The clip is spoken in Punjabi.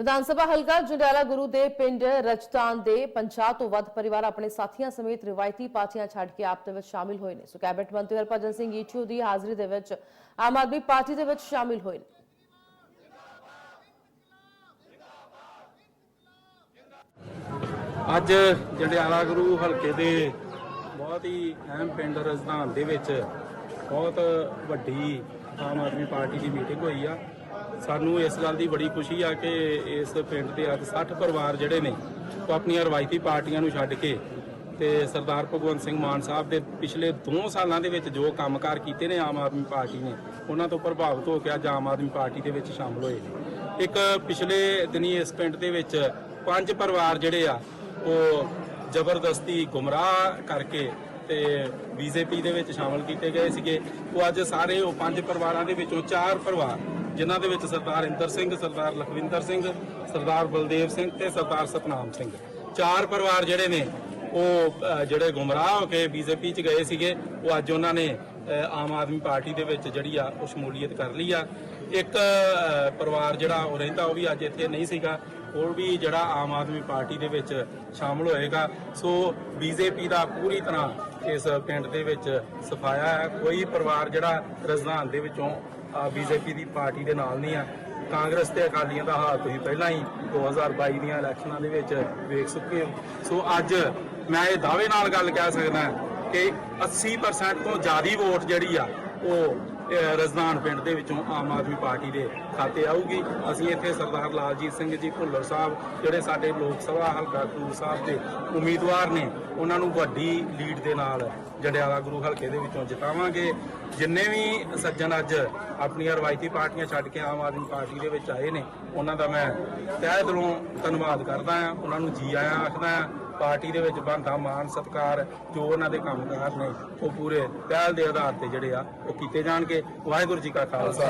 ਵਿਧਾਨ ਸਭਾ ਹਲਕਾ ਜੰਡਿਆਲਾ ਗੁਰੂ ਦੇ ਪਿੰਡ ਰਜਤਾਨ ਦੇ 50 ਤੋਂ ਵੱਧ ਪਰਿਵਾਰ ਆਪਣੇ ਸਾਥੀਆਂ ਸਮੇਤ ਰਿਵਾਇਤੀ ਪਾਰਟੀਆਂ ਛੱਡ ਕੇ ਆਪ ਦੇ ਵਿੱਚ ਸ਼ਾਮਿਲ ਹੋਏ ਨੇ। ਸੋ ਕੈਬਨਿਟ ਮੰਤਰੀ ਹਰਭਜਨ ਸਿੰਘ ਈਟੂ ਦੀ ਹਾਜ਼ਰੀ ਦੇ ਵਿੱਚ ਆਮ ਆਦਮੀ ਪਾਰਟੀ ਦੇ ਵਿੱਚ ਸ਼ਾਮਿਲ ਹੋਏ ਨੇ। ਅੱਜ ਜੰਡਿਆਲਾ ਗੁਰੂ ਹਲਕੇ ਦੇ ਬਹੁਤ ਹੀ ਅਹਿਮ ਪਿੰਡ ਰਜਧਾਨ ਦੇ ਵਿੱਚ ਬਹੁਤ ਵੱਡੀ ਆਮ ਆਦਮੀ ਪਾਰਟੀ ਦੀ ਮੀਟਿੰਗ ਹੋਈ ਆ। ਸਾਨੂੰ ਇਸ ਗੱਲ ਦੀ ਬੜੀ ਖੁਸ਼ੀ ਆ ਕਿ ਇਸ ਪਿੰਡ ਦੇ ਅੱਜ 60 ਪਰਿਵਾਰ ਜਿਹੜੇ ਨੇ, ਉਹ ਆਪਣੀਆਂ ਰਵਾਇਤੀ ਪਾਰਟੀਆਂ ਨੂੰ ਛੱਡ ਕੇ ਤੇ ਸਰਦਾਰ ਭਗਵੰਤ ਸਿੰਘ ਮਾਨ ਸਾਹਿਬ ਦੇ ਪਿਛਲੇ 2 ਸਾਲਾਂ ਦੇ ਵਿੱਚ ਜੋ ਕੰਮਕਾਰ ਕੀਤੇ ਨੇ ਆਮ ਆਦਮੀ ਪਾਰਟੀ ਨੇ, ਉਹਨਾਂ ਤੋਂ ਪ੍ਰਭਾਵਿਤ ਹੋ ਕੇ ਅੱਜ ਆਮ ਆਦਮੀ ਪਾਰਟੀ ਦੇ ਵਿੱਚ ਸ਼ਾਮਲ ਹੋਏ ਨੇ। ਇੱਕ ਪਿਛਲੇ ਦਿਨੀ ਇਸ ਪਿੰਡ ਦੇ ਵਿੱਚ ਪੰਜ ਪਰਿਵਾਰ ਜਿਹੜੇ ਆ, ਉਹ ਜ਼ਬਰਦਸਤੀ ਗੁੰਮਰਾਹ ਕਰਕੇ ਤੇ ਬੀਜੇਪੀ ਦੇ ਵਿੱਚ ਸ਼ਾਮਲ ਕੀਤੇ ਗਏ ਸੀਗੇ। ਉਹ ਅੱਜ ਸਾਰੇ ਉਹ ਪੰਜ ਪਰਿਵਾਰਾਂ ਦੇ ਵਿੱਚੋਂ ਚਾਰ ਪਰਿਵਾਰ ਜਿਨ੍ਹਾਂ ਦੇ ਵਿੱਚ ਸਰਦਾਰ ਇੰਦਰ ਸਿੰਘ, ਸਰਦਾਰ ਲਖਵਿੰਦਰ ਸਿੰਘ, ਸਰਦਾਰ ਬਲਦੇਵ ਸਿੰਘ ਤੇ ਸਰਦਾਰ ਸਤਨਾਮ ਸਿੰਘ। ਚਾਰ ਪਰਿਵਾਰ ਜਿਹੜੇ ਨੇ ਉਹ ਜਿਹੜੇ ਗੁੰਮਰਾਹ ਹੋ ਕੇ ਬੀਜੇਪੀ 'ਚ ਗਏ ਸੀਗੇ, ਉਹ ਅੱਜ ਉਹਨਾਂ ਨੇ ਆਮ ਆਦਮੀ ਪਾਰਟੀ ਦੇ ਵਿੱਚ ਜਿਹੜੀ ਆ, ਉਹ ਸ਼ਮੂਲੀਅਤ ਕਰ ਲਈ ਆ। ਇੱਕ ਪਰਿਵਾਰ ਜਿਹੜਾ ਉਹ ਰਹਿੰਦਾ, ਉਹ ਵੀ ਅੱਜ ਇੱਥੇ ਨਹੀਂ ਸੀਗਾ। ਉਹ ਵੀ ਜਿਹੜਾ ਆਮ ਆਦਮੀ ਪਾਰਟੀ ਦੇ ਵਿੱਚ ਸ਼ਾਮਲ ਹੋਏਗਾ। ਸੋ ਬੀਜੇਪੀ ਦਾ ਪੂਰੀ ਤਰ੍ਹਾਂ ਇਸ ਪਿੰਡ ਦੇ ਵਿੱਚ ਸਫਾਇਆ ਹੈ। ਕੋਈ ਪਰਿਵਾਰ ਜਿਹੜਾ ਰਜ਼ਦਾਨ ਦੇ ਵਿੱਚੋਂ ਬੀਜੇਪੀ ਦੀ ਪਾਰਟੀ ਦੇ ਨਾਲ ਨਹੀਂ ਆ। ਕਾਂਗਰਸ ਤੇ ਅਕਾਲੀਆਂ ਦਾ ਹਾਲ ਤੁਸੀਂ ਪਹਿਲਾਂ ਹੀ 2022 ਦੀਆਂ ਇਲੈਕਸ਼ਨਾਂ ਦੇ ਵਿੱਚ ਵੇਖ ਚੁੱਕੇ ਹੋ। ਸੋ ਅੱਜ ਮੈਂ ਇਹ ਦਾਅਵੇ ਨਾਲ ਗੱਲ ਕਹਿ ਸਕਦਾ ਕਿ 80% ਤੋਂ ਜ਼ਿਆਦਾ ਵੋਟ ਜਿਹੜੀ ਆ, ਉਹ ਰਜ਼ਦਾਨ ਪਿੰਡ ਦੇ ਵਿੱਚੋਂ ਆਮ ਆਦਮੀ ਪਾਰਟੀ ਦੇ ਖਾਤੇ ਆਊਗੀ। ਅਸੀਂ ਇੱਥੇ ਸਰਦਾਰ ਲਾਲਜੀਤ ਸਿੰਘ ਜੀ ਭੁੱਲਰ ਸਾਹਿਬ, ਜਿਹੜੇ ਸਾਡੇ ਲੋਕ ਸਭਾ ਹਲਕਾ ਟੂਰ ਸਾਹਿਬ ਦੇ ਉਮੀਦਵਾਰ ਨੇ, ਉਹਨਾਂ ਨੂੰ ਵੱਡੀ ਲੀਡ ਦੇ ਨਾਲ ਜੰਡਿਆਲਾ ਗੁਰੂ ਹਲਕੇ ਦੇ ਵਿੱਚੋਂ ਜਿਤਾਵਾਂਗੇ। ਜਿੰਨੇ ਵੀ ਸੱਜਣ ਅੱਜ ਆਪਣੀਆਂ ਰਵਾਇਤੀ ਪਾਰਟੀਆਂ ਛੱਡ ਕੇ ਆਮ ਆਦਮੀ ਪਾਰਟੀ ਦੇ ਵਿੱਚ ਆਏ ਨੇ, ਉਹਨਾਂ ਦਾ ਮੈਂ ਤਹਿ ਦਿਲੋਂ ਧੰਨਵਾਦ ਕਰਦਾ ਹਾਂ। ਉਹਨਾਂ ਨੂੰ ਜੀ ਆਇਆਂ ਆਖਦਾ ਹਾਂ, ਪਾਰਟੀ ਦੇ ਵਿੱਚ ਬਣਦਾ ਮਾਨ ਸਤਕਾਰ, ਜੋ ਉਹਨਾਂ ਦੇ ਕੰਮਕਾਰ ਨੇ, ਉਹ ਪੂਰੇ ਪਹਿਲ ਦੇ ਆਧਾਰ ਤੇ ਜਿਹੜੇ ਆ, ਉਹ ਕੀਤੇ ਜਾਣਗੇ। ਵਾਹਿਗੁਰੂ ਜੀ ਕਾ ਖਾਲਸਾ।